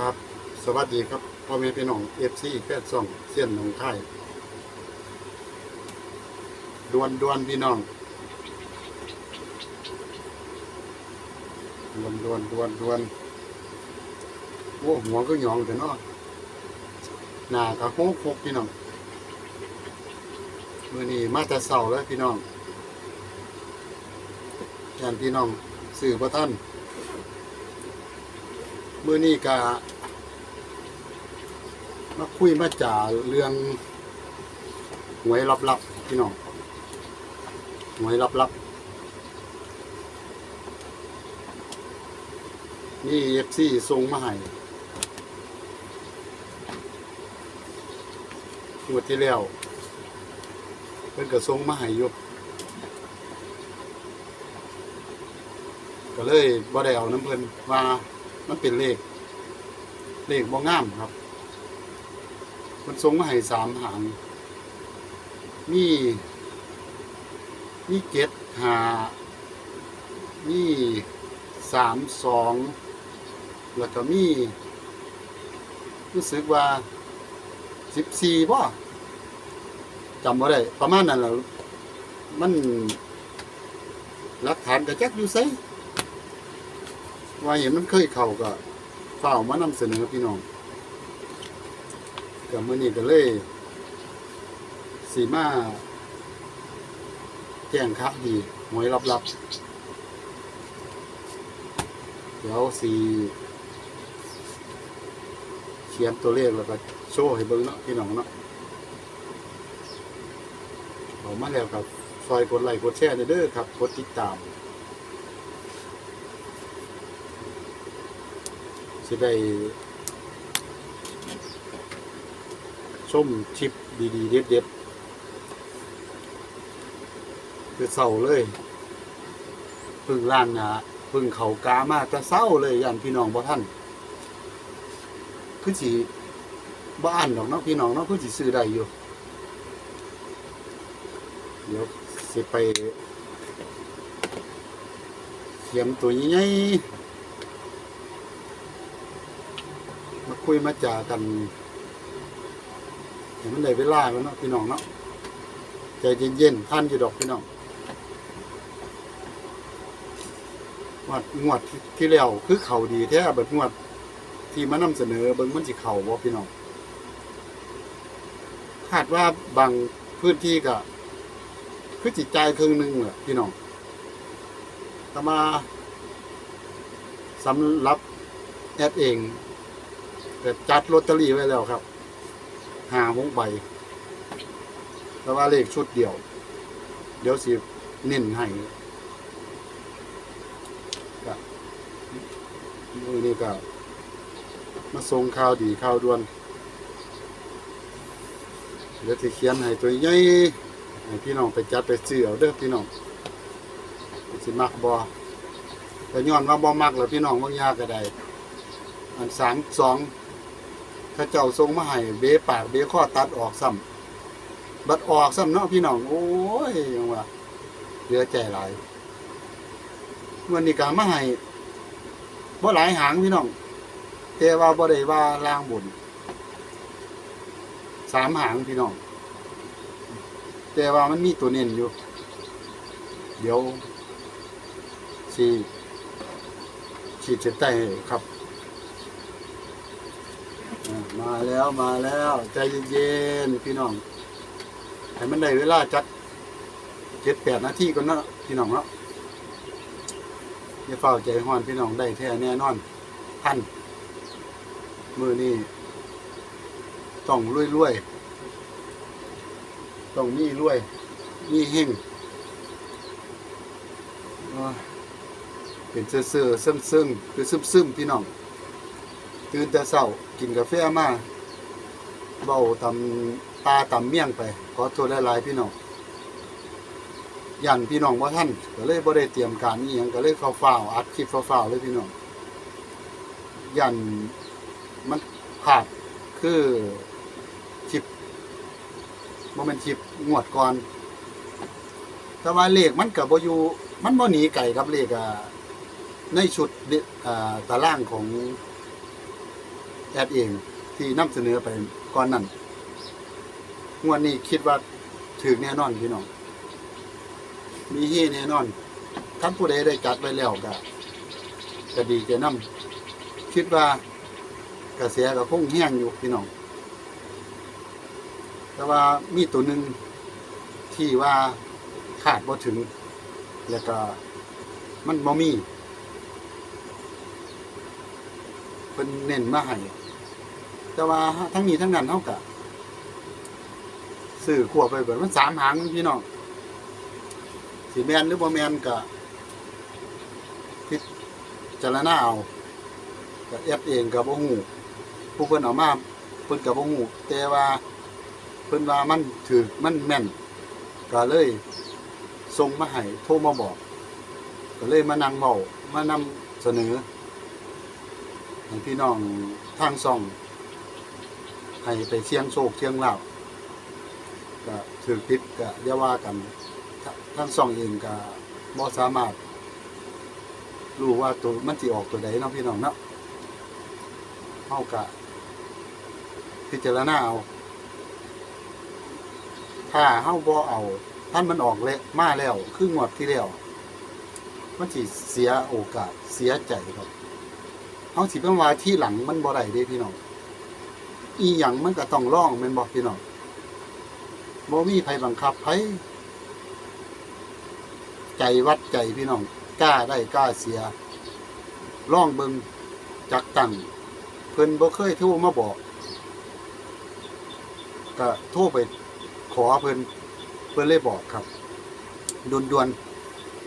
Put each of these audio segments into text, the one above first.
ครับ สวัสดีครับพ่อแม่พี่น้องเอฟซีแฟนซ่องเสี้ยนหนองคายดวนดวนพี่น้องดวนดวนดวนดวนโอ้หัวก็หยองแต่นาะหน้าก็โคกโคกพี่น้องมื่อนี้มาแต่เสาแล้วพี่น้องแทนพี่น้องสื่อพระท่านมื่อนี้กะ มาคุยมาจ่าเรื่องหวยลับๆพี่น้องหวยลับๆนี่เอฟซีส่งมาให้งวดที่แล้วเพิ่นก็ส่งมาให้อยู่ก็เลยบ่ได้เอาน้ำเพิ่นว่ามันเป็นเลข เลขบ่งามครับ มันส่งมาให้สามหาง มีมีเจ็ดหามีสามสองแล้วก็มีรู้สึกว่าสิบสี่ป่ะจำบ่ได้ ประมาณนั้นแหละมันหลักฐานกระจักอยู่ไสว่าเห็นมันเคยเข้าก็เฝ้ามานำเสนอพี่น้อง กับมือนี้ก็เลยสีมาแจ้งข่าวดีหวยลับๆ เดี๋ยวสีเขียนตัวเลขแล้วก็โชว์ให้เบิ่งเนาะพี่น้องเนาะเอามาแล้วครับซอยกดไลค์กดแชร์เด้อครับกดติดตามสิได้ ชมชิปดีๆ เด็ดๆคือเศร้าเลยพึ่งล่างนาพึ่งเขากามาแต่เศร้าเลยยันพี่น้องบ่ท่านคือสิบ้านดอกเนาะพี่น้องเนาะคือสิซื้อได้อยู่ เดี๋ยวสิไปเขียนตัวใหญ่ๆมาคุยมาจากัน เห็นมันได้เวลาแล้วเนาะพี่น้องเนาะใจเย็นๆท่านอยู่ดอกพี่น้องงวดงวดที่แล้วคือเข่าดีแท้เบิดงวด ที่มานำเสนอเบิ่งมันสิเข่าบ่พี่น้องคาดว่าบางพื้นที่ก็คือจิตใจครึ่งหนึ่งแหละพี่น้องแต่มาสำหรับแอดเองก็จัดลอตเตอรี่ไว้แล้วครับ หาหกใบแต่ว่าเลขชุดเดียว เดี๋ยวสิเน้นให้ก็มือนี้ก็มาส่งข่าวดีข่าวด่วนเดี๋ยวสิเขียนให้ตัวใหญ่ให้พี่น้องไปจัดไปซื้อเอาเด้อพี่น้องสิมักบ่แต่ย้อนว่าบ่มักแล้วพี่น้องบางยางก็ได้อันสามสอง ถ้าเจ้าทรงมาให้เบปากเบข้อตัดออกซ้ำบัดออกซ้ำเนาะพี่น้องโอ้ยยังว่าเหลือใจหลายวันนี้ก็มาให้บ่หลายหางพี่น้องแต่ว่าบ่ได้ว่าล่างบนสามหางพี่น้องแต่ว่ามันมีตัวเน้นอยู่ เดี๋ยวสี่ขีดเส้นใต้ครับ มาแล้วมาแล้วใจเย็นๆพี่น้องให้มันได้เวลาจัดเจ็ดแปดนาทีก่อนเนาะพี่น้องเนาะอย่าเฝ้าใจห้อนพี่น้องได้แท้แน่นอนท่านมือนี่ต้องรวยรวยๆต้องมีรวยมีเฮงโอ้ยเป็นเสื่อๆซึมๆคือซึมๆพี่น้องตื่นแต่เช้า กินกาแฟมาเบาทำตาตำเมี่ยงไป ขอโทษหลายๆพี่น้องยันพี่น้องว่าท่านก็เลยบ่ได้เตรียมการอีหยังก็เลยฟ้าวๆอัดคลิปฟ้าวๆเลยพี่น้องยันมันพลาดคือคลิปบ่แม่นคลิปงวดก่อน แต่ว่าเลขมันก็บ่อยู่มันบ่หนีไกลกับเลขอ่าในชุดเดอ่าตารางของ แอดเองที่นำเสนอไปก่อนนั้นงวดนี้คิดว่าถึกแน่นอนพี่น้อง มีเฮแน่นอนท่านผู้ใดได้จัดไว้แล้วก็ก็ดีจะนำคิดว่ากระแสก็คงแห้งอยู่พี่น้อง แต่ว่ามีตัวหนึ่งที่ว่าขาดบ่ถึง แล้วก็มันบ่มี เพิ่นเน้นมาให้แต่ว่าทั้งนี้ทั้งนั้นเฮาก็ซื้อขวบไปเบิดมันสามหางพี่น้องสิแมนหรือบ่แมนก็พิจารณาเอาก็แอปเองก็บ่ฮู้ผู้เพิ่นเอามาเพิ่นก็บ่ฮู้แต่ว่าเพิ่นว่ามันถือมันแม่นก็เลยส่งมาให้โทรมาบอก ก็เลยมานั่งเว้ามานำเสนอ ให้พี่น้องทางซ่องให้ไปเชียงโศกเชียงลาบก็ถือผิดก็อย่าว่ากันทางซ่องเองก็บ่สามารถรู้ว่าตัวมันสิออกตัวใดเนาะพี่น้องเนาะเฮาก็พิจารณาเอาถ้าเฮาบ่เอา ท่านมันออกแล้วมาแล้วคืองวดที่แล้วมันสิเสียโอกาสเสียใจครับ เฮาสิเป็นว่าที่หลังมันบ่ได้เด้พี่น้องอีหยังมันก็ต้องร้องแม่นบ่พี่น้องบ่มีไผบังคับไผใจวัดใจพี่น้องกล้าได้กล้าเสียร้องเบิงจักตังเพิ่นบ่เคยโทรมาบอกก็โทรไปขอเพิ่นเพิ่นเลยบอกครับด่วนดวน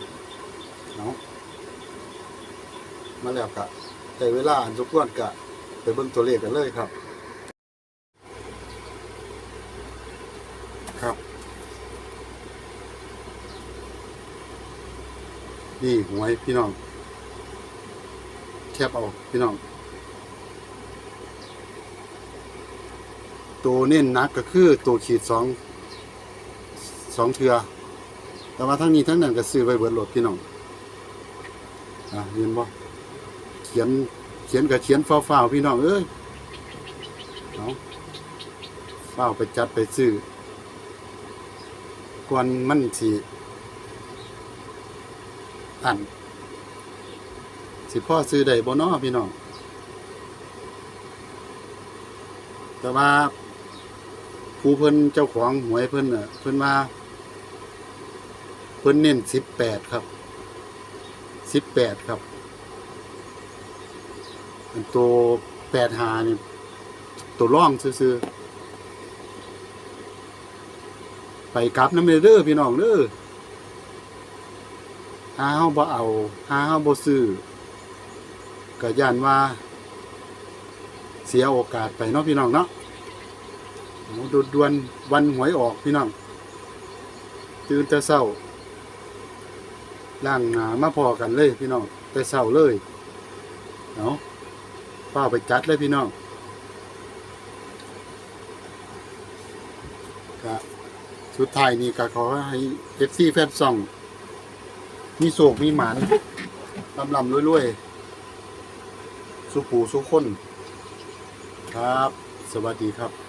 ๆเนาะมาแล้วกะแต่เวลาอันสมควรกะไปเบิ่งตัวเลขกันเลยครับ ครับ นี่หวยพี่น้องแคบเอาพี่น้อง ตัวเน้นนักก็คือตัวขีดสองสองเทือ แต่ว่าทั้งนี้ทั้งนั้นก็ซื้อไว้เบิดโหลดพี่น้อง อะเห็นบ่ ขียนเขียนกับเขียนฟ้าวๆพี่น้องเอ้ยเอาฟ้าไปจัดไปซื้อก่อนมันสิอันสิพ่อซื้อได้บ่น้อพี่น้องแต่ว่าผู้เพิ่นเจ้าของหวยเพิ่นเน่ะเพิ่นว่าเพิ่นเน้นสิบแปดครับสิบแปดครับ อันตัวแปดหานี่ตัวร่องซื่อๆไปกลับน้ำเด้อพี่น้องเด้อหาเฮาบ่เอาหาเฮาบ่ซื้อก็ย่านว่า เสียโอกาสไปเนาะพี่น้องเนาะโอ้ดวนวันหวยออกพี่น้องตื่นแต่เศร้าล่างหนามาพอกันเลยพี่น้องแต่เศร้าเลยเนาะ ป้าไปจัดเลยพี่น้องก็สุดท้ายนี่ก็ขอให้เอฟซีแฟนซอง มีโศกมีหมานลำลำรวยๆ สุขูสุขคน ครับ สวัสดีครับ